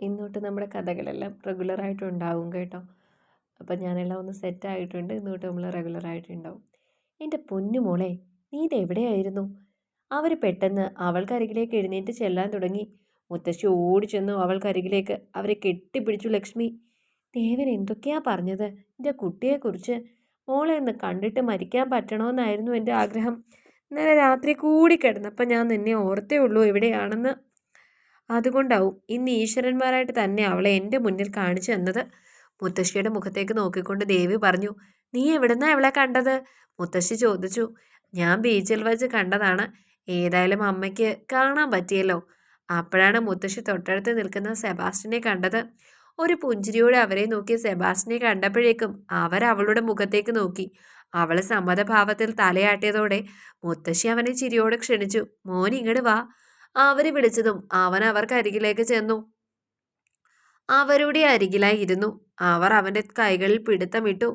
ഇന്നോട്ട് നമ്മുടെ കഥകളെല്ലാം റെഗുലറായിട്ട് ഉണ്ടാവും കേട്ടോ. അപ്പം ഞാനെല്ലാം ഒന്ന് സെറ്റ് ആയിട്ടുണ്ട് ഇന്നോട്ട് നമ്മൾ റെഗുലറായിട്ടുണ്ടാവും എന്റെ പൊന്നു മോളെ നീ ഇതെവിടെയായിരുന്നു അവർ പെട്ടെന്ന് അവൾക്കരികിലേക്ക് എഴുന്നേറ്റ് ചെല്ലാൻ തുടങ്ങി. മുത്തശ്ശി ഓടി ചെന്നു അവൾക്കരികിലേക്ക്. അവരെ കെട്ടിപ്പിടിച്ചു ലക്ഷ്മി. ദേവൻ എന്തൊക്കെയാ പറഞ്ഞത്? എന്റെ കുട്ടിയെക്കുറിച്ച് മോളെ ഒന്ന് കണ്ടിട്ട് മരിക്കാൻ പറ്റണമെന്നായിരുന്നു എന്റെ ആഗ്രഹം. ഇന്നലെ രാത്രി കൂടി കിടന്നപ്പോൾ ഞാൻ നിന്നെ ഓർത്തേ ഉള്ളൂ എവിടെയാണെന്ന് അതുകൊണ്ടാവും ഇന്ന് ഈശ്വരന്മാരായിട്ട് തന്നെ അവളെ എന്റെ മുന്നിൽ കാണിച്ചു തന്നത്. മുത്തശ്ശിയുടെ മുഖത്തേക്ക് നോക്കിക്കൊണ്ട് ദേവി പറഞ്ഞു നീ എവിടുന്നാ അവളെ കണ്ടത്? മുത്തശ്ശി ചോദിച്ചു ഞാൻ ബീച്ചിൽ വെച്ച് കണ്ടതാണ്. ഏതായാലും അമ്മയ്ക്ക് കാണാൻ പറ്റിയല്ലോ. അപ്പോഴാണ് മുത്തശ്ശി തൊട്ടടുത്ത് നിൽക്കുന്ന സെബാസ്റ്റിനെ കണ്ടത്. ഒരു പുഞ്ചിരിയോടെ അവരെ നോക്കി സെബാസ്റ്റിനെ കണ്ടപ്പോഴേക്കും അവർ അവളുടെ മുഖത്തേക്ക് നോക്കി. അവൾ സമ്മതഭാവത്തിൽ തലയാട്ടിയതോടെ മുത്തശ്ശി അവനെ ചിരിയോടെ ക്ഷണിച്ചു മോൻ ഇങ്ങോട്ട് വാ. അവർ വിളിച്ചതും അവൻ അവർക്ക് അരികിലേക്ക് ചെന്നു. അവരുടെ അരികിലായി ഇരുന്നു. അവർ അവന്റെ കൈകളിൽ പിടുത്തമിട്ടു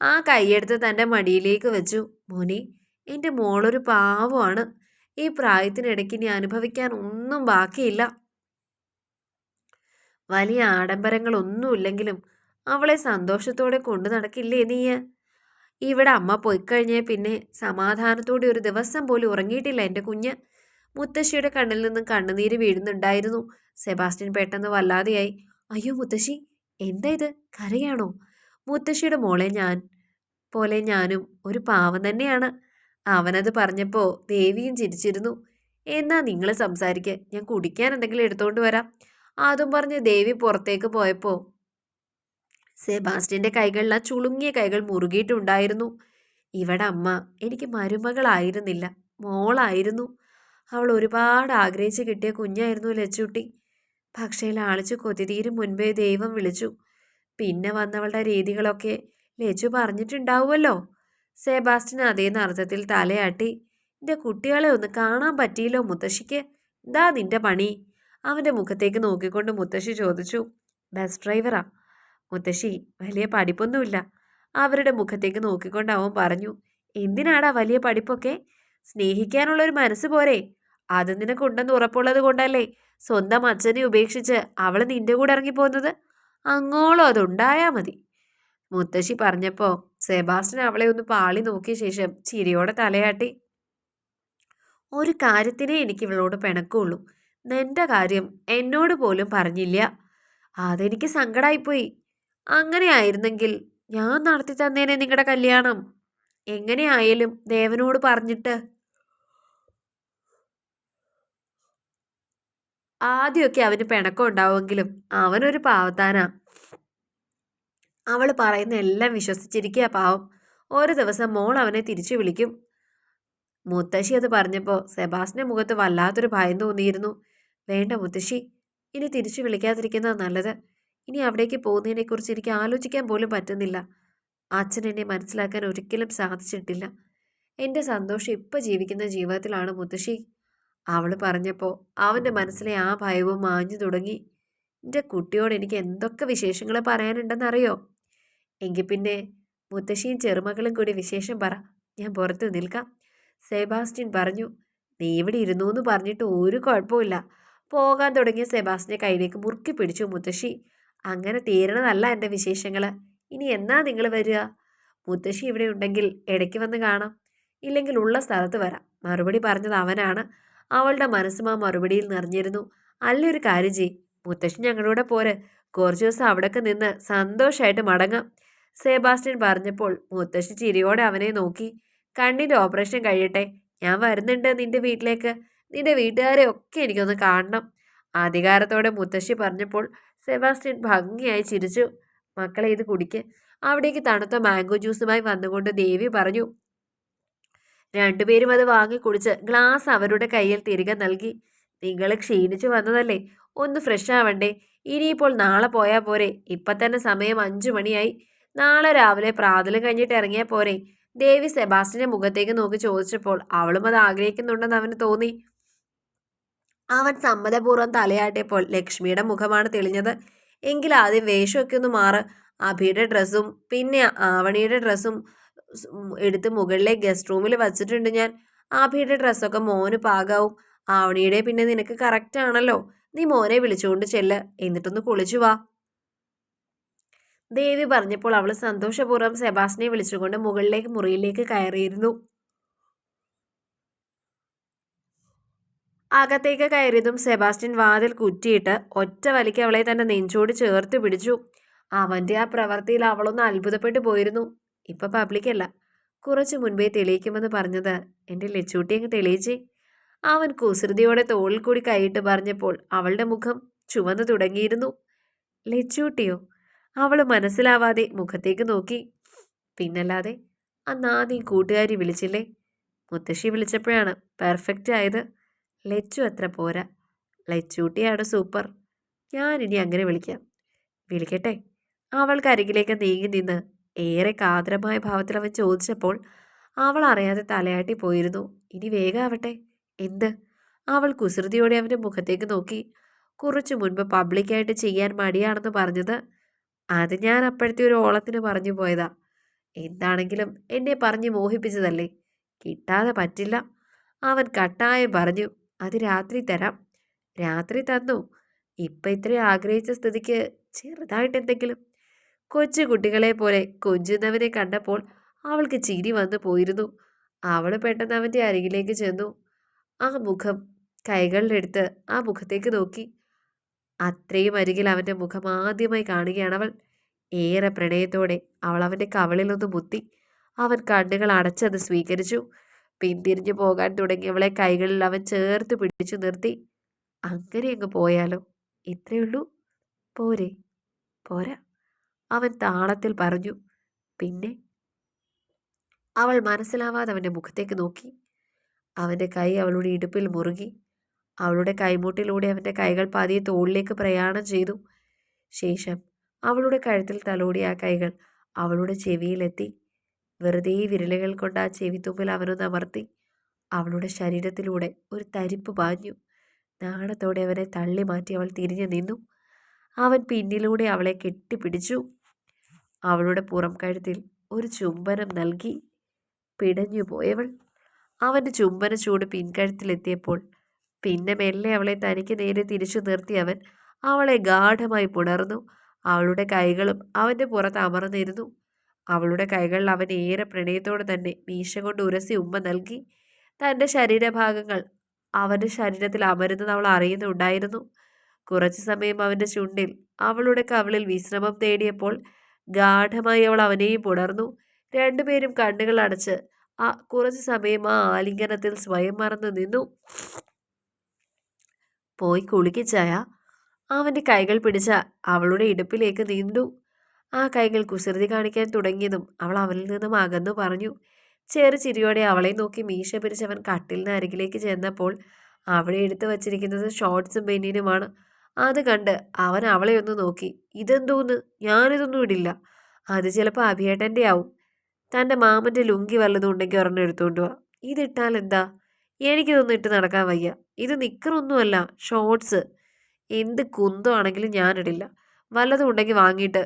ആ കൈയെടുത്ത് തന്റെ മടിയിലേക്ക് വെച്ചു. മോനെ എന്റെ മോളൊരു പാവമാണ്. ഈ പ്രായത്തിനിടയ്ക്ക് ഇനി അനുഭവിക്കാൻ ഒന്നും ബാക്കിയില്ല. വലിയ ആഡംബരങ്ങളൊന്നുമില്ലെങ്കിലും അവളെ സന്തോഷത്തോടെ കൊണ്ടു നടക്കില്ലേ നീ? ഇവിടെ അമ്മ പോയിക്കഴിഞ്ഞേ പിന്നെ സമാധാനത്തോടെ ഒരു ദിവസം പോലും ഉറങ്ങിയിട്ടില്ല എന്റെ കുഞ്ഞ്. മുത്തശ്ശിയുടെ കണ്ണിൽ നിന്നും കണ്ണുനീര് വീഴുന്നുണ്ടായിരുന്നു. സെബാസ്റ്റ്യൻ പെട്ടെന്ന് വല്ലാതെയായി. അയ്യോ മുത്തശ്ശി എന്താ ഇത്? കരയാണോ? മുത്തശ്ശിയുടെ മോളെ ഞാൻ പോലെ ഞാനും ഒരു പാവം തന്നെയാണ്. അവനത് പറഞ്ഞപ്പോൾ ദേവിയും ചിരിച്ചിരുന്നു. എന്നാ നിങ്ങൾ സംസാരിക്കുക ഞാൻ കുടിക്കാൻ എന്തെങ്കിലും എടുത്തുകൊണ്ട് വരാം. അതും പറഞ്ഞ് ദേവി പുറത്തേക്ക് പോയപ്പോൾ സെബാസ്റ്റ്യന്റെ കൈകളിൽ ആ ചുളുങ്ങിയ കൈകൾ മുറുകിയിട്ടുണ്ടായിരുന്നു. ഇവിടെ അമ്മ എനിക്ക് മരുമകളായിരുന്നില്ല. മോളായിരുന്നു. അവൾ ഒരുപാട് ആഗ്രഹിച്ച് കിട്ടിയ കുഞ്ഞായിരുന്നു ലച്ചുട്ടി. പക്ഷേ ലാളിച്ചു കൊതിതീരും മുൻപേ ദൈവം വിളിച്ചു. പിന്നെ വന്നവളുടെ രീതികളൊക്കെ ലച്ചു പറഞ്ഞിട്ടുണ്ടാവുമല്ലോ? സെബാസ്റ്റിൻ അതേ നർത്തത്തിൽ തലയാട്ടി. എന്റെ കുട്ടികളെ ഒന്ന് കാണാൻ പറ്റിയില്ലോ മുത്തശ്ശിക്ക്? എന്താ നിന്റെ പണി. അവന്റെ മുഖത്തേക്ക് നോക്കിക്കൊണ്ട് മുത്തശ്ശി ചോദിച്ചു ബസ് ഡ്രൈവറാ മുത്തശ്ശി വലിയ പഠിപ്പൊന്നുമില്ല. അവരുടെ മുഖത്തേക്ക് നോക്കിക്കൊണ്ട് അവൻ പറഞ്ഞു എന്തിനാടാ വലിയ പഠിപ്പൊക്കെ? സ്നേഹിക്കാനുള്ളൊരു മനസ്സ് പോരെ. അത് നിനക്കുണ്ടെന്ന് ഉറപ്പുള്ളത് കൊണ്ടല്ലേ? സ്വന്തം അച്ഛനെ ഉപേക്ഷിച്ച് അവൾ നിന്റെ കൂടെ ഇറങ്ങിപ്പോകുന്നത്? അങ്ങോളം അതുണ്ടായാൽ മതി. മുത്തശ്ശി പറഞ്ഞപ്പോൾ സെബാസ്റ്റ്യൻ അവളെ ഒന്ന് പാളി നോക്കിയ ശേഷം ചിരിയോടെ തലയാട്ടി. ഒരു കാര്യത്തിനേ എനിക്ക് ഇവളോട് പിണക്കുള്ളൂ. നിന്റെ കാര്യം എന്നോട് പോലും പറഞ്ഞില്ല. അതെനിക്ക് സങ്കടമായിപ്പോയി അങ്ങനെ ആയിരുന്നെങ്കിൽ ഞാൻ നടത്തി തന്നേനെ നിങ്ങളുടെ കല്യാണം. എങ്ങനെയായാലും ദേവനോട് പറഞ്ഞിട്ട് ആദ്യമൊക്കെ അവന് പിണക്കം ഉണ്ടാവുമെങ്കിലും അവനൊരു പാവത്താനാ. അവൾ പറയുന്ന എല്ലാം വിശ്വസിച്ചിരിക്കുക പാവം. ഒരു ദിവസം മോൾ അവനെ തിരിച്ചു വിളിക്കും. മുത്തശ്ശി അത് പറഞ്ഞപ്പോൾ സെബാസിന്റെ മുഖത്ത് വല്ലാത്തൊരു ഭയം തോന്നിയിരുന്നു. വേണ്ട മുത്തശ്ശി ഇനി തിരിച്ചു വിളിക്കാതിരിക്കുന്നതാണ് നല്ലത്. ഇനി അവിടേക്ക് പോകുന്നതിനെക്കുറിച്ച് എനിക്ക് ആലോചിക്കാൻ പോലും പറ്റുന്നില്ല. അച്ഛൻ എന്നെ മനസ്സിലാക്കാൻ ഒരിക്കലും സാധിച്ചിട്ടില്ല. എന്റെ സന്തോഷം ഇപ്പം ജീവിക്കുന്ന ജീവിതത്തിലാണ് മുത്തശ്ശി. അവൾ പറഞ്ഞപ്പോൾ അവന്റെ മനസ്സിലെ ആ ഭയവും മാഞ്ഞു തുടങ്ങി. എന്റെ കുട്ടിയോട് എനിക്ക് എന്തൊക്കെ വിശേഷങ്ങൾ പറയാനുണ്ടെന്നറിയോ? എങ്കിൽ പിന്നെ മുത്തശ്ശിയും ചെറുമകളും കൂടി വിശേഷം പറ. ഞാൻ പുറത്ത് നിൽക്കാം. സെബാസ്റ്റ്യൻ പറഞ്ഞു നീ ഇവിടെ ഇരുന്നു എന്ന് പറഞ്ഞിട്ട് ഒരു കുഴപ്പമില്ല പോകാൻ തുടങ്ങിയ സെബാസ്റ്റിനെ കയ്യിലേക്ക് മുറുക്കി പിടിച്ചു മുത്തശ്ശി. അങ്ങനെ തീരണതല്ല എന്റെ വിശേഷങ്ങൾ ഇനി എന്നാ നിങ്ങൾ വരിക? മുത്തശ്ശി ഇവിടെ ഉണ്ടെങ്കിൽ ഇടയ്ക്ക് വന്ന് കാണാം. ഇല്ലെങ്കിൽ ഉള്ള സ്ഥലത്ത് വരാം. മറുപടി പറഞ്ഞത് അവനാണ്. അവളുടെ മനസ്സും ആ മറുപടിയിൽ നിറഞ്ഞിരുന്നു. അല്ലൊരു കാര്യം ചെയ് മുത്തശ്ശി ഞങ്ങളുടെ പോര്. കുറച്ചു ദിവസം അവിടൊക്കെ നിന്ന് സന്തോഷമായിട്ട് മടങ്ങാം. സെബാസ്റ്റ്യൻ പറഞ്ഞപ്പോൾ മുത്തശ്ശി ചിരിയോടെ അവനെ നോക്കി. കണ്ണിന്റെ ഓപ്പറേഷൻ കഴിയട്ടെ. ഞാൻ വരുന്നുണ്ട് നിന്റെ വീട്ടിലേക്ക്. നിന്റെ വീട്ടുകാരെ ഒക്കെ എനിക്കൊന്ന് കാണണം. അധികാരത്തോടെ മുത്തശ്ശി പറഞ്ഞപ്പോൾ സെബാസ്റ്റ്യൻ ഭംഗിയായി ചിരിച്ചു. മക്കളെ ഇത് കുടിക്ക്. അവിടേക്ക് തണുത്ത മാംഗോ ജ്യൂസുമായി വന്നുകൊണ്ട് ദേവി പറഞ്ഞു രണ്ടുപേരും അത് വാങ്ങി കുടിച്ച് ഗ്ലാസ് അവരുടെ കയ്യിൽ തിരികെ നൽകി. നിങ്ങൾ ക്ഷീണിച്ചു വന്നതല്ലേ? ഒന്ന് ഫ്രഷ് ആവണ്ടേ. ഇനിയിപ്പോൾ നാളെ പോയാൽ പോരെ. ഇപ്പം തന്നെ സമയം അഞ്ചു മണിയായി. നാളെ രാവിലെ പ്രാതലും കഴിഞ്ഞിട്ട് ഇറങ്ങിയാൽ പോരെ. ദേവി സെബാസ്റ്റിന്റെ മുഖത്തേക്ക് നോക്കി ചോദിച്ചപ്പോൾ അവളും അത് ആഗ്രഹിക്കുന്നുണ്ടെന്ന് അവന് തോന്നി. അവൻ സമ്മതപൂർവം തലയാട്ടിയപ്പോൾ ലക്ഷ്മിയുടെ മുഖമാണ് തെളിഞ്ഞത്. എങ്കിൽ ആദ്യം വേഷമൊക്കെ ഒന്ന് മാറ്. അഭിയുടെ ഡ്രസ്സും പിന്നെ ആവണിയുടെ ഡ്രസ്സും എടുത്ത് മുകളിലെ ഗസ്റ്റ് റൂമിൽ വച്ചിട്ടുണ്ട് ഞാൻ. ആഭിയുടെ ഡ്രസ്സൊക്കെ മോന് പാകാവും. ആവണിയുടെ പിന്നെ നിനക്ക് കറക്റ്റ് ആണല്ലോ. നീ മോനെ വിളിച്ചുകൊണ്ട് ചെല്ല്. എന്നിട്ടൊന്ന് കുളിച്ചു വാ. ദേവി പറഞ്ഞപ്പോൾ അവൾ സന്തോഷപൂർവം സെബാസ്റ്റിനെ വിളിച്ചുകൊണ്ട് മുകളിലേക്ക് മുറിയിലേക്ക് കയറിയിരുന്നു. അകത്തേക്ക് കയറിയതും സെബാസ്റ്റ്യൻ വാതിൽ കുറ്റിയിട്ട് ഒറ്റ വലിക്ക് അവളെ തന്നെ നെഞ്ചോട് ചേർത്ത് പിടിച്ചു. അവന്റെ ആ പ്രവൃത്തിയിൽ അവളൊന്ന് അത്ഭുതപ്പെട്ടു പോയിരുന്നു. ഇപ്പൊ പബ്ലിക്കല്ല കുറച്ചു മുൻപേ തെളിയിക്കുമെന്ന് പറഞ്ഞത് എന്റെ ലച്ചൂട്ടി അങ്ങ് തെളിയിച്ചേ. അവൻ കുസൃതിയോടെ തോളിൽ കൂടി കൈയിട്ട് പറഞ്ഞപ്പോൾ അവളുടെ മുഖം ചുവന്നു തുടങ്ങിയിരുന്നു. ലച്ചൂട്ടിയോ? അവൾ മനസ്സിലാവാതെ മുഖത്തേക്ക് നോക്കി. പിന്നല്ലാതെ അന്നാദ്യം കൂട്ടുകാരി വിളിച്ചില്ലേ? മുത്തശ്ശി വിളിച്ചപ്പോഴാണ് പെർഫെക്റ്റ് ആയത്. ലച്ചു അത്ര പോരാ. ലച്ചൂട്ടിയാണ് സൂപ്പർ ഞാനിനി അങ്ങനെ വിളിക്കാം. വിളിക്കട്ടെ? അവൾക്ക് അരികിലേക്ക് നീങ്ങി നിന്ന് ഏറെ കാതരമായ ഭാവത്തിൽ അവൻ ചോദിച്ചപ്പോൾ അവൾ അറിയാതെ തലയാട്ടി പോയിരുന്നു. ഇനി വേഗാവട്ടെ എന്ത്? അവൾ കുസൃതിയോടെ അവന്റെ മുഖത്തേക്ക് നോക്കി കുറച്ചു മുൻപ് പബ്ലിക്കായിട്ട് ചെയ്യാൻ മടിയാണെന്ന് പറഞ്ഞത്. അത് ഞാൻ അപ്പോഴത്തെ ഒരു ഓളത്തിന് പറഞ്ഞു പോയതാ. എന്താണെങ്കിലും എന്നെ പറഞ്ഞ് മോഹിപ്പിച്ചതല്ലേ? കിട്ടാതെ പറ്റില്ല. അവൻ കട്ടായം പറഞ്ഞു അത് രാത്രി തരാം. രാത്രി തന്നു. ഇപ്പം ഇത്രയും ആഗ്രഹിച്ച സ്ഥിതിക്ക് ചെറുതായിട്ട് എന്തെങ്കിലും കൊച്ചു കുട്ടികളെ പോലെ കൊഞ്ചുന്നവനെ കണ്ടപ്പോൾ അവൾക്ക് ചിരി വന്നു പോയിരുന്നു. അവൾ പെട്ടെന്ന് അവന്റെ അരികിലേക്ക് ചെന്നു. ആ മുഖം കൈകളിലെടുത്ത് ആ മുഖത്തേക്ക് നോക്കി. അത്രയും അരികിൽ അവന്റെ മുഖം ആദ്യമായി കാണുകയാണ് അവൾ. ഏറെ പ്രണയത്തോടെ അവൾ അവന്റെ കവളിലൊന്ന് മുത്തി അവൻ കണ്ണുകൾ അടച്ചത് സ്വീകരിച്ചു. പിന്തിരിഞ്ഞു പോകാൻ തുടങ്ങിയവളെ കൈകളിൽ അവൻ ചേർത്ത് പിടിച്ചു നിർത്തി. അങ്ങനെ അങ്ങ് പോയാലോ? ഇത്രയുള്ളൂ പോരെ പോരാ. അവൻ താളത്തിൽ പറഞ്ഞു. പിന്നെ അവൾ മനസ്സിലാവാതെ അവന്റെ മുഖത്തേക്ക് നോക്കി. അവന്റെ കൈ അവളുടെ ഇടുപ്പിൽ മുറുകി. അവളുടെ കൈമുട്ടിലൂടെ അവന്റെ കൈകൾ പതിയെ തോളിലേക്ക് പ്രയാണം ചെയ്തു. ശേഷം അവളുടെ കഴുത്തിൽ തലോടിയ ആ കൈകൾ അവളുടെ ചെവിയിലെത്തി. വെറുതെ വിരലുകൾ കൊണ്ട് ആ ചെവിത്തുമ്പിൽ അവനൊന്ന് അമർത്തി. അവളുടെ ശരീരത്തിലൂടെ ഒരു തരിപ്പ് പാഞ്ഞു. നാണത്തോടെ അവനെ തള്ളി മാറ്റി അവൾ തിരിഞ്ഞു നിന്നു. അവൻ പിന്നിലൂടെ അവളെ കെട്ടിപ്പിടിച്ചു. അവളുടെ പുറം കഴുത്തിൽ ഒരു ചുംബനം നൽകി പിടഞ്ഞു പോയവൾ. അവന്റെ ചുംബന ചൂട് പിൻകഴുത്തിലെത്തിയപ്പോൾ പിന്നെ മെല്ലെ അവളെ തനിക്ക് നേരെ തിരിച്ചു നിർത്തി അവൻ അവളെ ഗാഠമായി പുണർന്നു. അവളുടെ കൈകളും അവന്റെ പുറത്ത് അമർന്നിരുന്നു. അവളുടെ കൈകളിൽ അവൻ ഏറെ പ്രണയത്തോടെ തന്നെ മീശ കൊണ്ട് ഉരസി ഉമ്മ നൽകി. തന്റെ ശരീരഭാഗങ്ങൾ അവന്റെ ശരീരത്തിൽ അമരുന്നത് അവൾ അറിയുന്നുണ്ടായിരുന്നു. കുറച്ചു സമയം അവന്റെ ചുണ്ടിൽ അവളുടെ കവിളിൽ വിശ്രമം തേടിയപ്പോൾ ഗാഠമായി അവൾ അവനെയും പുണർന്നു. രണ്ടുപേരും കണ്ണുകൾ അടച്ച് ആ കുറച്ച് സമയം ആ ആലിംഗനത്തിൽ സ്വയം മറന്നു നിന്നു. പോയി കുളിക്കിച്ചായ അവന്റെ കൈകൾ പിടിച്ച അവളുടെ ഇടുപ്പിലേക്ക് നീണ്ടു. ആ കൈകൾ കുസൃതി കാണിക്കാൻ തുടങ്ങിയതും അവൾ അവനിൽ നിന്നും അകന്നു പറഞ്ഞു. ചെറു ചിരിയോടെ അവളെ നോക്കി മീശ പിരിച്ചവൻ കട്ടിലിന് അരികിലേക്ക് ചെന്നപ്പോൾ അവിടെ എടുത്തു വച്ചിരിക്കുന്നത് ഷോർട്ട്സും ബെന്നിനുമാണ് അത് കണ്ട് അവൻ അവളെ ഒന്ന് നോക്കി. ഇതെന്തോന്ന്? ഞാനിതൊന്നും ഇടില്ല. അത് ചിലപ്പോൾ അഭിയേട്ടന്റെ ആവും. തന്റെ മാമന്റെ ലുങ്കി വല്ലതും ഉണ്ടെങ്കിൽ ഒരെണ്ണം എടുത്തുകൊണ്ട് പോവാം ഇതിട്ടാൽ എന്താ? എനിക്കിതൊന്നും ഇട്ട് നടക്കാൻ വയ്യ. ഇത് നിക്കറൊന്നുമല്ല. ഷോർട്സ്. എന്ത് കുന്തമാണെങ്കിലും ഞാനിടില്ല. വല്ലതും ഉണ്ടെങ്കിൽ വാങ്ങിയിട്ട്.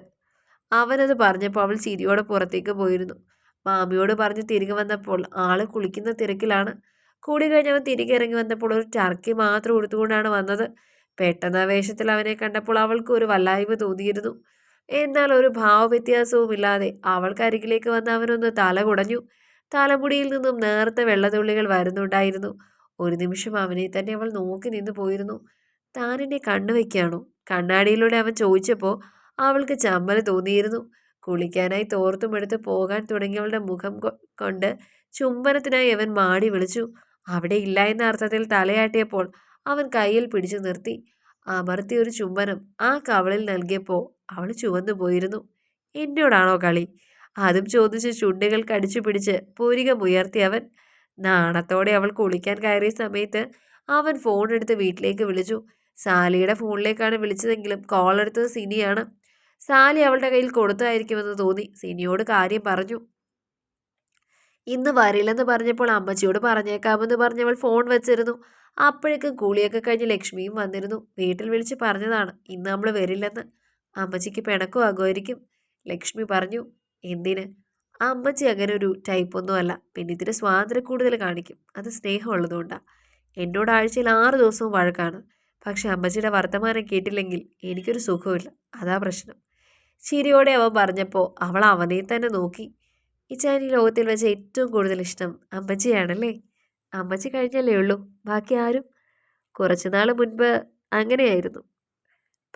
അവനത് പറഞ്ഞപ്പോൾ അവൾ ചിരിയോടെ പുറത്തേക്ക് പോയിരുന്നു. മാമിയോട് പറഞ്ഞ് തിരികെ വന്നപ്പോൾ ആൾ കുളിക്കുന്ന തിരക്കിലാണ്. കൂടി കഴിഞ്ഞവൻ തിരികെ ഇറങ്ങി വന്നപ്പോൾ ഒരു ടർക്കി മാത്രം കൊടുത്തുകൊണ്ടാണ് വന്നത്. പെട്ടെന്ന് ആ വേഷത്തിൽ അവനെ കണ്ടപ്പോൾ അവൾക്ക് ഒരു വല്ലായ്മ തോന്നിയിരുന്നു. എന്നാൽ ഒരു ഭാവവ്യത്യാസവും ഇല്ലാതെ അവൾക്ക് അരികിലേക്ക് വന്ന് അവനൊന്ന് തല കുടഞ്ഞു. തലമുടിയിൽ നിന്നും നേർത്ത വെള്ളത്തുള്ളികൾ വരുന്നുണ്ടായിരുന്നു. ഒരു നിമിഷം അവനെ തന്നെ അവൾ നോക്കി നിന്നു പോയിരുന്നു. താനെന്നെ കണ്ണുവെക്കാണോ കണ്ണാടിയിലൂടെ അവൻ ചോദിച്ചപ്പോൾ അവൾക്ക് ചമ്മൽ തോന്നിയിരുന്നു. കുളിക്കാനായി തോർത്തും എടുത്ത് പോകാൻ തുടങ്ങിയവളുടെ മുഖം കൊണ്ട് ചുംബനത്തിനായി അവൻ മാടി വിളിച്ചു. അവിടെ ഇല്ല എന്ന അർത്ഥത്തിൽ തലയാട്ടിയപ്പോൾ അവൻ കയ്യിൽ പിടിച്ചു നിർത്തി. അമർത്തി ഒരു ചുംബനം ആ കവളിൽ നൽകിയപ്പോൾ അവൾ ചുവന്നു പോയിരുന്നു. എന്നോടാണോ കളി? അതും ചോദിച്ച് ചുണ്ടുകൾ കടിച്ചു പിടിച്ച് പൂരികമുയർത്തി അവൻ. നാണത്തോടെ അവൾ കുളിക്കാൻ കയറിയ സമയത്ത് അവൻ ഫോൺ എടുത്ത് വീട്ടിലേക്ക് വിളിച്ചു. സാലിയുടെ ഫോണിലേക്കാണ് വിളിച്ചതെങ്കിലും കോൾ എടുത്തത് സിനിയാണ്. സാലി അവളുടെ കയ്യിൽ കൊടുത്തായിരിക്കുമെന്ന് തോന്നി. സിനിയോട് കാര്യം പറഞ്ഞു. ഇന്ന് വരില്ലെന്ന് പറഞ്ഞപ്പോൾ അമ്മച്ചിയോട് പറഞ്ഞേക്കാമെന്ന് പറഞ്ഞവൾ ഫോൺ വെച്ചിരുന്നു. അപ്പോഴേക്കും കൂളിയൊക്കെ കഴിഞ്ഞ് ലക്ഷ്മിയും വന്നിരുന്നു. വീട്ടിൽ വിളിച്ച് പറഞ്ഞതാണ് ഇന്ന് നമ്മൾ വരില്ലെന്ന്. അമ്മച്ചിക്ക് പിണക്കും ആകുമായിരിക്കും. ലക്ഷ്മി പറഞ്ഞു എന്തിന്? അമ്മച്ചി അങ്ങനെ ഒരു ടൈപ്പൊന്നും അല്ല. പിന്നെ ഇതിന് സ്വാതന്ത്ര്യം കൂടുതൽ കാണിക്കും. അത് സ്നേഹമുള്ളതുകൊണ്ടാണ് എന്നോട് ആഴ്ചയിൽ ആറ് ദിവസവും വഴക്കാണ്. പക്ഷെ അമ്മച്ചിയുടെ വർത്തമാനം കേട്ടില്ലെങ്കിൽ എനിക്കൊരു സുഖമില്ല അതാ പ്രശ്നം. ചിരിയോടെ അവൻ പറഞ്ഞപ്പോൾ അവൾ അവനെ തന്നെ നോക്കി. ഇച്ചാൻ ഈ ലോകത്തിൽ വെച്ച ഏറ്റവും കൂടുതൽ ഇഷ്ടം അമ്മച്ചിയാണല്ലേ? അമ്മച്ചി കഴിഞ്ഞല്ലേ ഉള്ളൂ. ബാക്കി ആരും? കുറച്ചു നാൾ മുൻപ് അങ്ങനെയായിരുന്നു.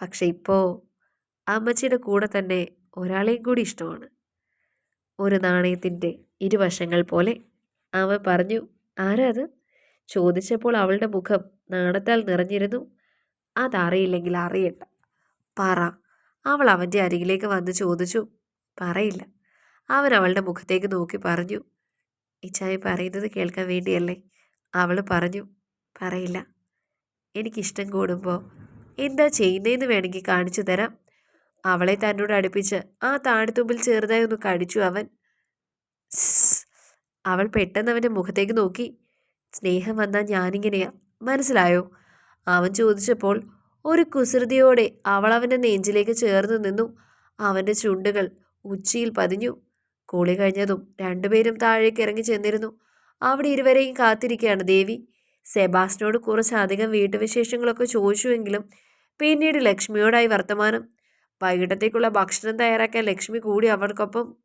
പക്ഷെ ഇപ്പോൾ അമ്മച്ചിയുടെ കൂടെ തന്നെ ഒരാളെയും കൂടി ഇഷ്ടമാണ്. ഒരു നാണയത്തിന്റെ ഇരുവശങ്ങൾ പോലെ അവൻ പറഞ്ഞു ആരാ അത്? ചോദിച്ചപ്പോൾ അവളുടെ മുഖം നാണത്താൽ നിറഞ്ഞിരുന്നു. അതറിയില്ലെങ്കിൽ അറിയണ്ട. പറ. അവൾ അവന്റെ അരികിലേക്ക് വന്ന് ചോദിച്ചു പറയില്ല. അവൻ അവളുടെ മുഖത്തേക്ക് നോക്കി പറഞ്ഞു ഇച്ചായി പറയുന്നത് കേൾക്കാൻ വേണ്ടിയല്ലേ? അവൾ പറഞ്ഞു പറയില്ല. എനിക്കിഷ്ടം കൂടുമ്പോൾ എന്താ ചെയ്യുന്നതെന്ന് വേണമെങ്കിൽ കാണിച്ചു തരാം. അവളെ തന്നോട് അടുപ്പിച്ച് ആ താഴ്ത്തുമ്പിൽ ചെറുതായി ഒന്ന് കടിച്ചു അവൻ. അവൾ പെട്ടെന്ന് അവന്റെ മുഖത്തേക്ക് നോക്കി. സ്നേഹം വന്നാൽ ഞാനിങ്ങനെയാ. മനസ്സിലായോ? അവൻ ചോദിച്ചപ്പോൾ ഒരു കുസൃതിയോടെ അവൾ അവന്റെ നെഞ്ചിലേക്ക് ചേർന്ന് നിന്നു. അവന്റെ ചുണ്ടുകൾ ഉച്ചിയിൽ പതിഞ്ഞു. കൂളി കഴിഞ്ഞതും രണ്ടുപേരും താഴേക്ക് ഇറങ്ങി ചെന്നിരുന്നു. അവിടെ ഇരുവരെയും കാത്തിരിക്കുകയാണ് ദേവി. സെബാസ്റ്റിനോട് കുറച്ചധികം വീട്ടുവിശേഷങ്ങളൊക്കെ ചോദിച്ചുവെങ്കിലും പിന്നീട് ലക്ഷ്മിയോടായി വർത്തമാനം വൈകിട്ടത്തേക്കുള്ള ഭക്ഷണം തയ്യാറാക്കാൻ ലക്ഷ്മി കൂടി അവർക്കൊപ്പം.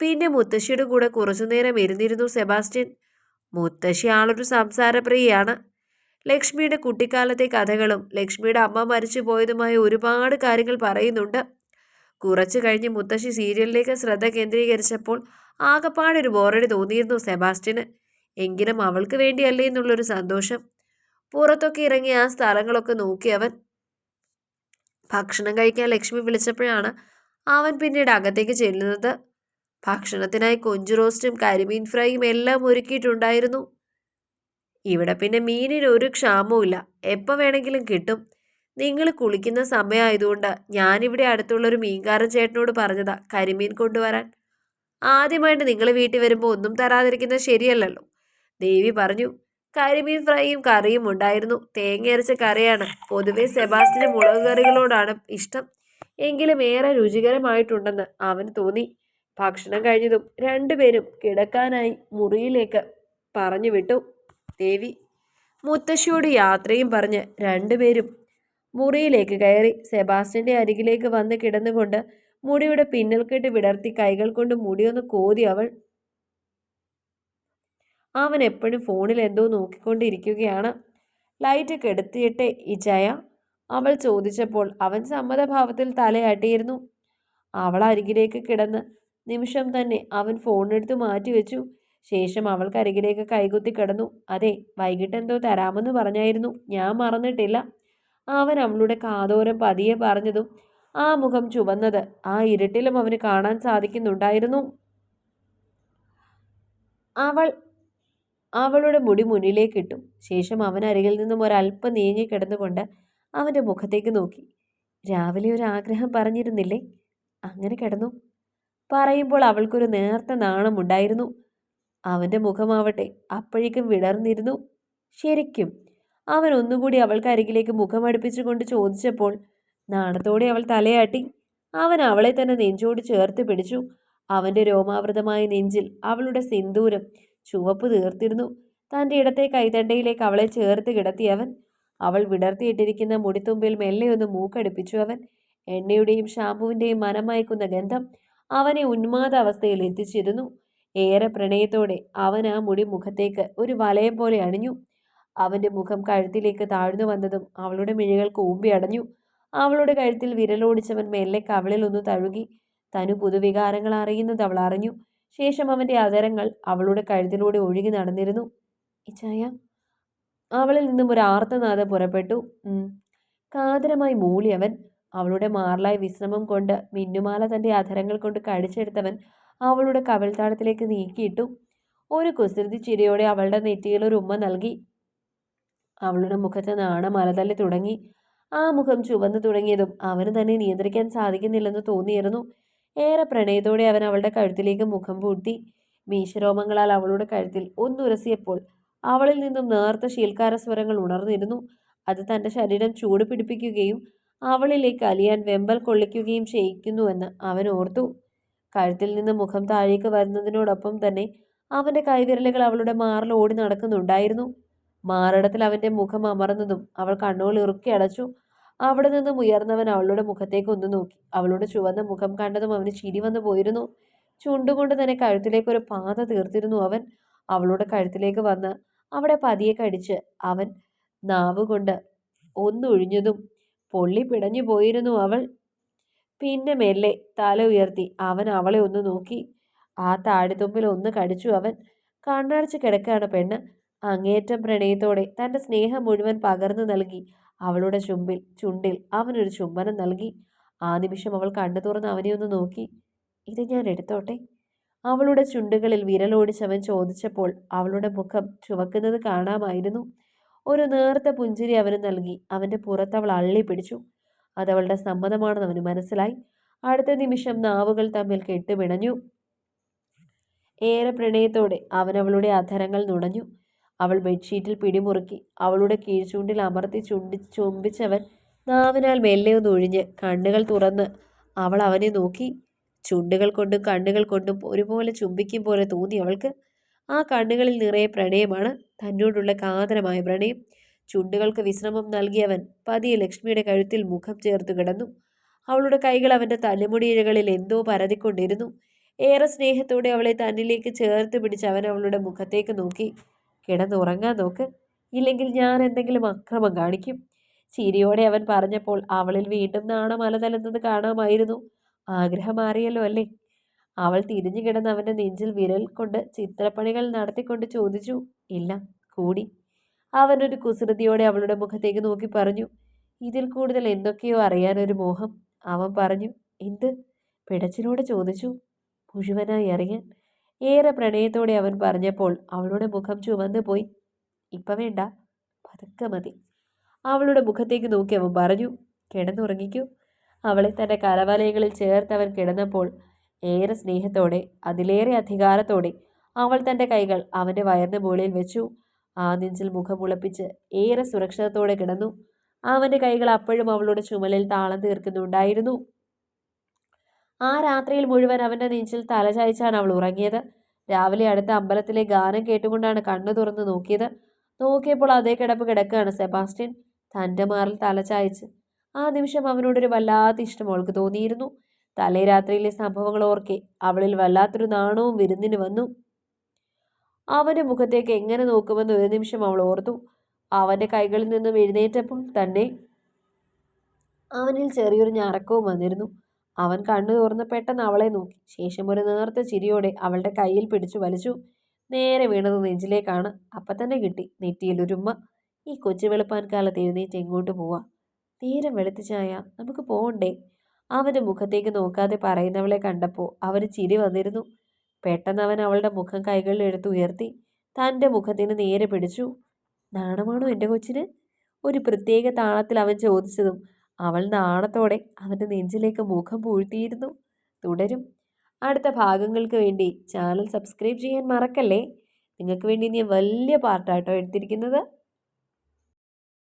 പിന്നെ മുത്തശ്ശിയുടെ കൂടെ കുറച്ചുനേരം ഇരുന്നിരുന്നു സെബാസ്റ്റ്യൻ. മുത്തശ്ശി ആളൊരു സംസാരപ്രിയയാണ്. ലക്ഷ്മിയുടെ കുട്ടിക്കാലത്തെ കഥകളും ലക്ഷ്മിയുടെ അമ്മ മരിച്ചു പോയതുമായ ഒരുപാട് കാര്യങ്ങൾ പറയുന്നുണ്ട്. കുറച്ചു കഴിഞ്ഞ് മുത്തശ്ശി സീരിയലിലേക്ക് ശ്രദ്ധ കേന്ദ്രീകരിച്ചപ്പോൾ ആകപ്പാടൊരു ബോറടി തോന്നിയിരുന്നു സെബാസ്റ്റ്യന്. എങ്കിലും അവൾക്ക് വേണ്ടിയല്ലേ എന്നുള്ളൊരു സന്തോഷം. പുറത്തൊക്കെ ഇറങ്ങി ആ സ്ഥലങ്ങളൊക്കെ നോക്കി അവൻ. ഭക്ഷണം കഴിക്കാൻ ലക്ഷ്മി വിളിച്ചപ്പോഴാണ് അവൻ പിന്നീട് അകത്തേക്ക് ചെല്ലുന്നത്. ഭക്ഷണത്തിനായി കൊഞ്ചു റോസ്റ്റും കരിമീൻ ഫ്രൈയും എല്ലാം ഒരുക്കിയിട്ടുണ്ടായിരുന്നു. ഇവിടെ പിന്നെ മീനിന് ഒരു ക്ഷാമവും ഇല്ല എപ്പോൾ വേണമെങ്കിലും കിട്ടും. നിങ്ങൾ കുളിക്കുന്ന സമയമായതുകൊണ്ട് ഞാനിവിടെ അടുത്തുള്ള ഒരു മീൻകാരൻ ചേട്ടനോട് പറഞ്ഞതാ കരിമീൻ കൊണ്ടുവരാൻ. ആദ്യമായിട്ട് നിങ്ങൾ വീട്ടിൽ വരുമ്പോൾ ഒന്നും തരാതിരിക്കുന്നത് ശരിയല്ലല്ലോ. ദേവി പറഞ്ഞു കരിമീൻ ഫ്രൈയും കറിയും ഉണ്ടായിരുന്നു. തേങ്ങ അരച്ച കറിയാണ്. പൊതുവെ സെബാസ്റ്റിന് മുളക് കറികളോടാണ് ഇഷ്ടം. എങ്കിലും ഏറെ രുചികരമായിട്ടുണ്ടെന്ന് അവന് തോന്നി. ഭക്ഷണം കഴിഞ്ഞതും രണ്ടുപേരും കിടക്കാനായി മുറിയിലേക്ക് പറഞ്ഞു വിട്ടു ദേവി മുത്തശ്ശിയോട് യാത്രയും പറഞ്ഞ് രണ്ടുപേരും മുറിയിലേക്ക് കയറി. സെബാസ്റ്റ്യന്റെ അരികിലേക്ക് വന്ന് കിടന്നുകൊണ്ട് മുടിയുടെ പിന്നൽ കെട്ട് വിടർത്തി കൈകൾ കൊണ്ട് മുടിയൊന്ന് കോതി അവൾ. അവൻ എപ്പോഴും ഫോണിൽ എന്തോ നോക്കിക്കൊണ്ടിരിക്കുകയാണ്. ലൈറ്റ് കെടുത്തിയിട്ടേ ഇജയ അവൾ ചോദിച്ചപ്പോൾ അവൻ സമ്മതഭാവത്തിൽ തലയാട്ടിയിരുന്നു. അവൾ അരികിലേക്ക് കിടന്ന് നിമിഷം തന്നെ അവൻ ഫോണെടുത്ത് മാറ്റിവെച്ചു ശേഷം അവൾക്ക് അരികിലേക്ക് കൈകുത്തി കിടന്നു. അതെ വൈകിട്ട് എന്തോ തരാമെന്ന് പറഞ്ഞായിരുന്നു. ഞാൻ മറന്നിട്ടില്ല. അവൻ അവളുടെ കാതോരം പതിയെ പറഞ്ഞതും ആ മുഖം ചുവന്നത് ആ ഇരുട്ടിലും അവന് കാണാൻ സാധിക്കുന്നുണ്ടായിരുന്നു. അവൾ അവളുടെ മുടി മുന്നിലേക്കിട്ടു. ശേഷം അവൻ അരികിൽ നിന്നും ഒരല്പം നീങ്ങി കിടന്നുകൊണ്ട് അവന്റെ മുഖത്തേക്ക് നോക്കി. രാവിലെ ഒരു ആഗ്രഹം പറഞ്ഞിരുന്നില്ലേ? അങ്ങനെ കിടന്നു. പറയുമ്പോൾ അവൾക്കൊരു നേർത്ത നാണമുണ്ടായിരുന്നു. അവന്റെ മുഖമാവട്ടെ അപ്പോഴേക്കും വിടർന്നിരുന്നു. ശരിക്കും അവൻ ഒന്നുകൂടി അവൾക്ക് അരികിലേക്ക് മുഖമടുപ്പിച്ചുകൊണ്ട് ചോദിച്ചപ്പോൾ നാണത്തോടെ അവൾ തലയാട്ടി. അവൻ അവളെ തന്നെ നെഞ്ചോട് ചേർത്ത് പിടിച്ചു. അവന്റെ രോമാവൃതമായ നെഞ്ചിൽ അവളുടെ സിന്ദൂരം ചുവപ്പ് തീർത്തിരുന്നു. തന്റെ ഇടത്തെ കൈതണ്ടയിലേക്ക് അവളെ ചേർത്ത് കിടത്തി അവൻ. അവൾ വിടർത്തിയിട്ടിരിക്കുന്ന മുടിത്തുമ്പിൽ മെല്ലെ ഒന്ന് മൂക്കടുപ്പിച്ചു അവൻ. എണ്ണയുടെയും ഷാമ്പുവിന്റെയും മനമയക്കുന്ന ഗന്ധം അവനെ ഉന്മാദ അവസ്ഥയിൽ എത്തിച്ചിരുന്നു. ഏറെ പ്രണയത്തോടെ അവൻ ആ മുടി മുഖത്തേക്ക് ഒരു വലയം പോലെ അണിഞ്ഞു. അവന്റെ മുഖം കഴുത്തിലേക്ക് താഴ്ന്നു വന്നതും അവളുടെ മിഴികൾ കൂമ്പി അടഞ്ഞു. അവളുടെ കഴുത്തിൽ വിരലോടിച്ചവൻ മെല്ലെ കവിളിൽ ഒന്ന് തഴുകി. തനു പുതുവികാരങ്ങൾ അറിയുന്നത് അവൾ അറിഞ്ഞു. ശേഷം അവന്റെ അതരങ്ങൾ അവളുടെ കഴുത്തിലൂടെ ഒഴുകി നടന്നിരുന്നു. ഇച്ചായ അവളിൽ നിന്നും ഒരു ആർത്തനാദം പുറപ്പെട്ടു. കാതരമായി മൂളി അവൻ അവളുടെ മാറലായ വിശ്രമം കൊണ്ട് മിന്നുമാല തന്റെ അധരങ്ങൾ കൊണ്ട് കടിച്ചെടുത്തവൻ അവളുടെ കവിൾത്താടത്തിലേക്ക് നീക്കിയിട്ടു. ഒരു കുസൃതി ചിരിയോടെ അവളുടെ നെറ്റിയിൽ ഒരു ഉമ്മ നൽകി. അവളുടെ മുഖത്തെ നാണം അലതല്ലി തുടങ്ങി. ആ മുഖം ചുവന്നു തുടങ്ങിയതും അവന് തന്നെ നിയന്ത്രിക്കാൻ സാധിക്കുന്നില്ലെന്ന് തോന്നിയിരുന്നു. ഏറെ പ്രണയത്തോടെ അവൻ അവളുടെ കഴുത്തിലേക്ക് മുഖം പൂട്ടി. മീശരോമങ്ങളാൽ അവളുടെ കഴുത്തിൽ ഒന്നുരസിയപ്പോൾ അവളിൽ നിന്നും നേർത്ത ശീൽക്കാര സ്വരങ്ങൾ ഉണർന്നിരുന്നു. അത് തന്റെ ശരീരം ചൂട് പിടിപ്പിക്കുകയും അവളിലേക്ക് അലിയാൻ വെമ്പൽ കൊള്ളിക്കുകയും ചെയ്യിക്കുന്നുവെന്ന് അവൻ ഓർത്തു. കഴുത്തിൽ നിന്ന് മുഖം താഴേക്ക് വരുന്നതിനോടൊപ്പം തന്നെ അവന്റെ കൈവിരലുകൾ അവളുടെ മാറിൽ ഓടി നടക്കുന്നുണ്ടായിരുന്നു. മാറിടത്തിൽ അവന്റെ മുഖം അമർന്നതും അവൾ കണ്ണുകൾ ഇറുക്കി അടച്ചു. അവിടെ നിന്നും ഉയർന്നവൻ അവളുടെ മുഖത്തേക്ക് ഒന്ന് നോക്കി. അവളുടെ ചുവന്ന മുഖം കണ്ടതും അവന് ചിരി വന്നു പോയിരുന്നു. ചുണ്ടുകൊണ്ട് തന്നെ കഴുത്തിലേക്ക് ഒരു പാത തീർത്തിരുന്നു അവൻ. അവളുടെ കഴുത്തിലേക്ക് വന്ന് അവിടെ പതിയെ കടിച്ച് അവൻ നാവുകൊണ്ട് ഒന്നൊഴിഞ്ഞതും പൊള്ളി പിടഞ്ഞു പോയിരുന്നു അവൾ. പിന്നെ മെല്ലെ തല ഉയർത്തി അവൻ അവളെ ഒന്ന് നോക്കി. ആ താഴെത്തുമ്പിൽ ഒന്ന് കടിച്ചു അവൻ. കണ്ണടച്ച് കിടക്കുകയാണ് പെണ്ണ്. അങ്ങേറ്റം പ്രണയത്തോടെ തന്റെ സ്നേഹം മുഴുവൻ പകർന്നു നൽകി. അവളുടെ ചുമ്പിൽ ചുണ്ടിൽ അവനൊരു ചുംബനം നൽകി. ആ നിമിഷം അവൾ കണ്ണു തുറന്ന് അവനെ ഒന്ന് നോക്കി. ഇത് ഞാൻ എടുത്തോട്ടെ? അവളുടെ ചുണ്ടുകളിൽ വിരലോടിച്ചവൻ ചോദിച്ചപ്പോൾ അവളുടെ മുഖം ചുവക്കുന്നത് കാണാമായിരുന്നു. ഒരു നേർത്ത പുഞ്ചിരി അവന് നൽകി. അവന്റെ പുറത്ത് അവൾ അള്ളി പിടിച്ചു. അതവളുടെ സമ്മതമാണെന്ന് അവന് മനസ്സിലായി. അടുത്ത നിമിഷം നാവുകൾ തമ്മിൽ കെട്ടുപിണഞ്ഞു ഏറെ പ്രണയത്തോടെ അവനവളുടെ അധരങ്ങൾ നുണഞ്ഞു. അവൾ ബെഡ്ഷീറ്റിൽ പിടിമുറുക്കി. അവളുടെ കീഴ്ചൂണ്ടിൽ അമർത്തി ചുണ്ടി ചുംബിച്ചവൻ നാവിനാൽ മെല്ലെ ഒന്ന് ഒഴിഞ്ഞ് കണ്ണുകൾ തുറന്ന് അവൾ അവനെ നോക്കി. ചുണ്ടുകൾ കൊണ്ടും കണ്ണുകൾ കൊണ്ടും ഒരുപോലെ ചുംബിക്കും പോലെ തോന്നി അവൾക്ക്. ആ കണ്ണുകളിൽ നിറയെ പ്രണയമാണ്. തന്നോടുള്ള കാതരമായ പ്രണയം. ചുണ്ടുകൾക്ക് വിശ്രമം നൽകിയവൻ പതിയെ ലക്ഷ്മിയുടെ കഴുത്തിൽ മുഖം ചേർത്ത് കിടന്നു. അവളുടെ കൈകൾ അവന്റെ തലമുടിയിഴകളിൽ എന്തോ പരതിക്കൊണ്ടിരുന്നു. ഏറെ സ്നേഹത്തോടെ അവളെ തന്നിലേക്ക് ചേർത്ത് പിടിച്ച് അവൻ അവളുടെ മുഖത്തേക്ക് നോക്കി. കിടന്നുറങ്ങാൻ നോക്ക്. ഇല്ലെങ്കിൽ ഞാൻ എന്തെങ്കിലും അക്രമം കാണിക്കും. ചിരിയോടെ അവൻ പറഞ്ഞപ്പോൾ അവളിൽ വീണ്ടും നാണം അലതലുന്നത് കാണാമായിരുന്നു. ആഗ്രഹം മാറിയല്ലോ അല്ലേ? അവൾ തിരിഞ്ഞു കിടന്ന് അവന്റെ നെഞ്ചിൽ വിരൽ കൊണ്ട് ചിത്രപ്പണികൾ നടത്തിക്കൊണ്ട് ചോദിച്ചു. ഇല്ല കൂടി. അവനൊരു കുസൃതിയോടെ അവളുടെ മുഖത്തേക്ക് നോക്കി പറഞ്ഞു. ഇതിൽ കൂടുതൽ എന്തൊക്കെയോ അറിയാനൊരു മോഹം. അവൻ പറഞ്ഞു എന്ത്? പിടച്ചിനോട് ചോദിച്ചു. മുഴുവനായി അറിയാൻ. ഏറെ പ്രണയത്തോടെ അവൻ പറഞ്ഞപ്പോൾ അവളുടെ മുഖം ചുവന്നു പോയി. ഇപ്പം വേണ്ട പതുക്കെ മതി. അവളുടെ മുഖത്തേക്ക് നോക്കി അവൻ പറഞ്ഞു കിടന്നുറങ്ങിക്കൂ. അവളെ തന്റെ കരവലയങ്ങളിൽ അവൻ കിടന്നപ്പോൾ ഏറെ സ്നേഹത്തോടെ അതിലേറെ അധികാരത്തോടെ അവൾ തന്റെ കൈകൾ അവന്റെ വയറിന്റെ മുകളിൽ വെച്ചു. ആ നെഞ്ചിൽ മുഖമുളപ്പിച്ച് ഏറെ സുരക്ഷിതത്തോടെ കിടന്നു. അവന്റെ കൈകൾ അപ്പോഴും അവളുടെ ചുമലിൽ താളം തീർക്കുന്നുണ്ടായിരുന്നു. ആ രാത്രിയിൽ മുഴുവൻ അവന്റെ നെഞ്ചിൽ തലചായിച്ചാണ് അവൾ ഉറങ്ങിയത്. രാവിലെ അടുത്ത അമ്പലത്തിലെ ഗാനം കേട്ടുകൊണ്ടാണ് കണ്ണു തുറന്ന് നോക്കിയത്. നോക്കിയപ്പോൾ അതേ കിടപ്പ് കിടക്കുകയാണ് സെബാസ്റ്റ്യൻ. തന്റെ മാറിൽ തലചായ്ച്ച് ആ നിമിഷം അവനോടൊരു വല്ലാത്ത ഇഷ്ടം അവൾക്ക് തോന്നിയിരുന്നു. തലേ രാത്രിയിലെ സംഭവങ്ങൾ ഓർക്കെ അവളിൽ വല്ലാത്തൊരു നാണവും വിരുന്നിന് വന്നു. അവന്റെ മുഖത്തേക്ക് എങ്ങനെ നോക്കുമെന്ന് ഒരു നിമിഷം അവൾ ഓർത്തു. അവന്റെ കൈകളിൽ നിന്നും എഴുന്നേറ്റപ്പോൾ തന്നെ അവനിൽ ചെറിയൊരു ഞറക്കവും വന്നിരുന്നു. അവൻ കണ്ണു തുറന്ന് പെട്ടെന്ന് അവളെ നോക്കി. ശേഷം ഒരു നേർത്ത ചിരിയോടെ അവളുടെ കയ്യിൽ പിടിച്ചു വലിച്ചു. നേരെ വീണത് നെഞ്ചിലേക്കാണ്. അപ്പം തന്നെ കിട്ടി. നെറ്റിയിൽ ഒരുമ്മ ഈ കൊച്ചു വെളുപ്പാൻ കാലത്ത് എഴുന്നേറ്റ് എങ്ങോട്ട് പോവാ? നേരം വെളുത്തിച്ചായ നമുക്ക് പോകണ്ടേ അവന്റെ മുഖത്തേക്ക് നോക്കാതെ പറയുന്നവളെ കണ്ടപ്പോൾ അവന് ചിരി വന്നിരുന്നു. പെട്ടെന്ന് അവൻ അവളുടെ മുഖം കൈകളിൽ എടുത്ത് ഉയർത്തി. തന്റെ മുഖത്തിന് നേരെ പിടിച്ചു. നാണമാണോ എന്റെ കൊച്ചിന്? ഒരു പ്രത്യേക താളത്തിൽ അവൻ ചോദിച്ചതും അവൾ നാണത്തോടെ അവന്റെ നെഞ്ചിലേക്ക് മുഖം പൂഴ്ത്തിയിരുന്നു. തുടരും. അടുത്ത ഭാഗങ്ങൾക്ക് വേണ്ടി ചാനൽ സബ്സ്ക്രൈബ് ചെയ്യാൻ മറക്കല്ലേ? നിങ്ങൾക്ക് വേണ്ടി ഞാൻ വലിയ പാർട്ടായിട്ടോ എടുത്തിരിക്കുന്നത്.